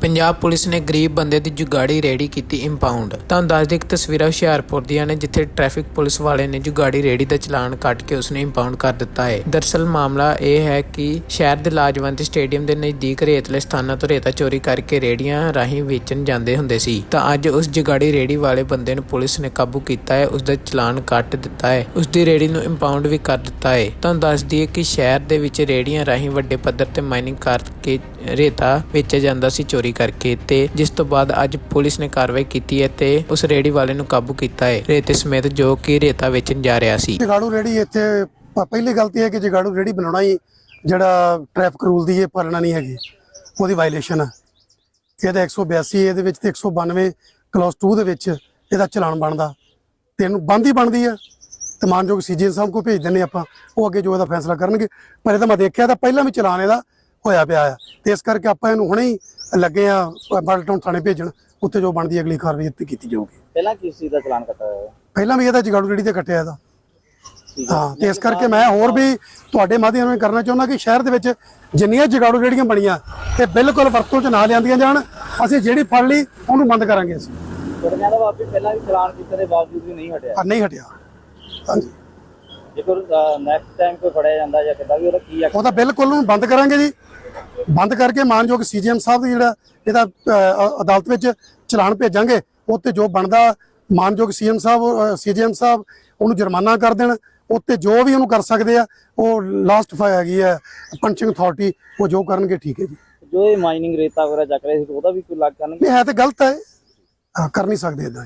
Punjab police ਨੇ ਗਰੀਬ ਬੰਦੇ ਦੀ ਜੁਗਾੜੀ ਰੇੜੀ ਕੀਤੀ ਇੰਪਾਊਂਡ ਤੁਹਾਨੂੰ ਦੱਸ ਦੇ ਕਿ ਤਸਵੀਰਾਂ ਹੁਸ਼ਿਆਰਪੁਰ ਦੀਆਂ ਨੇ, ਜਿੱਥੇ ਟ੍ਰੈਫਿਕ ਪੁਲਿਸ ਵਾਲੇ ਨੇ ਜੁਗਾੜੀ ਰੇੜੀ ਦਾ ਚਲਾਨ ਕੱਟ ਕੇ ਉਸਨੇ ਇੰਪਾਊਂਡ ਕਰ ਦਿੱਤਾ ਹੈ। ਦਰਸਲ ਮਾਮਲਾ ਇਹ ਹੈ ਕਿ ਸ਼ਹਿਰ ਦੇ ਲਾਜਵੰਤ ਸਟੇਡੀਅਮ ਦੇ ਨਜ਼ਦੀਕ ਰੇਤਲੇ ਸਥਾਨਾਂ ਤੋਂ ਰੇਤਾ ਚੋਰੀ ਕਰਕੇ ਰੇੜੀਆਂ ਰਾਹੀਂ ਵੇਚਣ ਜਾਂਦੇ ਹੁੰਦੇ ਸੀ। ਤਾਂ ਅੱਜ ਉਸ ਜੁਗਾੜੀ ਰੇੜੀ ਵਾਲੇ ਬੰਦੇ ਨੂੰ ਪੁਲਿਸ ਨੇ ਕਾਬੂ ਕੀਤਾ ਹੈ ਉਸ ਦਾ ਚਲਾਨ ਕੱਟ ਦਿੱਤਾ ਹੈ। ਉਸ ਦੀ ਰੇੜੀ ਨੂੰ ਇੰਪਾਊਂਡ ਵੀ ਕਰ ਦਿੱਤਾ ਹੈ। ਤੁਹਾਨੂੰ ਦੱਸ ਦਈਏ ਕਿ ਸ਼ਹਿਰ ਦੇ ਵਿੱਚ ਰੇੜੀਆਂ ਰਾਹੀਂ ਵੱਡੇ ਪੱਧਰ ਤੇ ਮਾਈਨਿੰਗ ਕਰਕੇ ਰੇਤਾ ਵੇਚਿਆ ਜਾਂਦਾ ਸੀ ਚੋਰੀ ਕਰਕੇ ਤੇ ਜਿਸ ਤੋਂ ਬਾਅਦ ਅੱਜ ਪੁਲਿਸ ਨੇ ਕਾਰਵਾਈ ਕੀਤੀ ਹੈ ਤੇ ਉਸ ਰੇੜੀ ਵਾਲੇ ਨੂੰ ਕਾਬੂ ਕੀਤਾ ਹੈ ਰੇਤੇ ਸਮੇਤ ਜੋ ਕਿ ਰੇਤਾ ਵੇਚਣ ਜਾ ਰਿਹਾ ਸੀ। ਜਗਾੜੂ ਰੇੜੀ ਇੱਥੇ ਪਹਿਲੀ ਗਲਤੀ ਹੈ ਕਿ ਜਗਾੜੂ ਰੇੜੀ ਬਣਾਉਣਾ ਹੀ ਜਿਹੜਾ ਟ੍ਰੈਫਿਕ ਰੂਲ ਦੀ ਇਹ ਪਾਲਣਾ ਨਹੀਂ ਹੈਗੀ, ਉਹਦੀ ਵਾਇਲੇਸ਼ਨ ਹੈ ਇਹਦਾ 182 ਇਹਦੇ ਵਿੱਚ ਤੇ 192 ਕਲਾਸ 2 ਦੇ ਵਿੱਚ ਇਹਦਾ ਚਲਾਨ ਬਣਦਾ। ਤੇ ਇਹਨੂੰ ਬੰਦ ਹੀ ਬਣਦੀ ਹੈ ਤੇ ਮਾਨਯੋਗ ਸੀਜੀਐਨ ਸਾਹਿਬ ਕੋ ਭੇਜ ਦਿੰਨੇ ਆਪਾਂ, ਉਹ ਅੱਗੇ ਜੋ ਇਹਦਾ ਫੈਸਲਾ ਕਰਨਗੇ। ਪਰ ਇਹ ਤਾਂ ਮੈਂ ਦੇਖਿਆ ਤਾਂ ਪਹਿਲਾਂ ਵੀ ਚਲਾਨ ਇਹਦਾ ਹੋਇਆ ਪਿਆ ਆ। ਤੇ ਇਸ ਕਰਕੇ ਆਪਾਂ ਇਹਨੂੰ ਹੁਣੇ ਹੀ ਲੱਗੇ ਆ ਬਲਟਾਊਨ ਥਾਣੇ ਭੇਜਣ ਉੱਥੇ ਜੋ ਬਣਦੀ ਅਗਲੀ ਕਾਰਵਾਈ ਇੱਥੇ ਕੀਤੀ ਜਾਊਗੀ। ਪਹਿਲਾਂ ਕਿਸ ਚੀਜ਼ ਦਾ ਚਲਾਨ ਕੱਟਿਆ ਹੋਇਆ? ਪਹਿਲਾਂ ਵੀ ਇਹਦਾ ਜਗਾੜੂ ਰੇੜੀ ਤੇ ਕੱਟਿਆ ਇਹਦਾ। ਹੈ ਤੇ ਇਸ ਕਰਕੇ ਮੈਂ ਹੋਰ ਵੀ ਤੁਹਾਡੇ ਮਾਧਿਅਮ ਨਾਲ ਕਰਨਾ ਚਾਹੁੰਦਾ ਕਿ ਸ਼ਹਿਰ ਦੇ ਵਿੱਚ ਜਿੰਨੀਆਂ ਜਗਾੜੂ ਰੇੜੀਆਂ ਬਣੀਆਂ ਤੇ ਬਿਲਕੁਲ ਵਰਤੋਂ 'ਚ ਨਾ ਲਿਆਂਦੀਆਂ ਜਾਣ। ਅਸੀਂ ਜਿਹੜੀ ਫੜ ਲਈ ਉਹਨੂੰ ਬੰਦ ਕਰਾਂਗੇ ਅਸੀਂ। ਕੁੜੀਆਂ ਦਾ ਵਾਪੀ ਪਹਿਲਾਂ ਵੀ ਚਲਾਨ ਕੀਤੇ ਦੇ ਬਾਵਜੂਦ ਵੀ ਨਹੀਂ ਹਟਿਆ। ਨਹੀਂ ਹਟਿਆ। ਹਾਂਜੀ। ਜੇਕਰ ਨੈਕਸਟ ਟਾਈਮ ਕੋਈ ਫੜਿਆ ਜਾਂਦਾ ਜਾਂ ਕਿੱਦਾਂ ਵੀ ਉਹਦਾ ਕੀ ਐਕਸ਼ਨ ਉਹਦਾ ਬਿਲਕੁਲ ਉਹਨੂੰ ਬੰਦ ਕਰਾਂਗੇ ਜੀ। ਬੰਦ ਕਰਕੇ ਮਾਨਯੋਗ ਸੀਜੀਐਮ ਸਾਹਿਬ ਦਾ ਜਿਹੜਾ ਇਹਦਾ ਅ, ਅਦਾਲਤ ਵਿੱਚ ਚਲਾਨ ਭੇਜਾਂਗੇ ਉੱਤੇ ਜੋ ਬਣਦਾ ਮਾਨਯੋਗ ਸੀਐਮ ਸਾਹਿਬ ਸੀਜੀਐਮ ਸਾਹਿਬ ਉਹਨੂੰ ਜੁਰਮਾਨਾ ਕਰ ਦੇਣ ਉੱਤੇ ਜੋ ਵੀ ਉਹਨੂੰ ਕਰ ਸਕਦੇ ਆ ਉਹ ਲਾਸਟ ਫਾਇ ਹੈਗੀ ਹੈ ਪੰਚਿੰਗ ਅਥਾਰਟੀ ਉਹ ਜੋ ਕਰਨਗੇ ਠੀਕ ਹੈ ਜੀ। ਜੋ ਇਹ ਮਾਈਨਿੰਗ ਰੇਤਾ ਵਗੈਰਾ ਚੱਕ ਰਹੇ ਸੀ ਉਹਦਾ ਵੀ ਕੋਈ ਲੱਗ ਕਰਨਗੇ? ਨਹੀਂ ਹੈ ਤੇ ਗਲਤ ਹੈ। ਹਾਂ, ਕਰ ਨਹੀਂ ਸਕਦੇ ਇਦਾਂ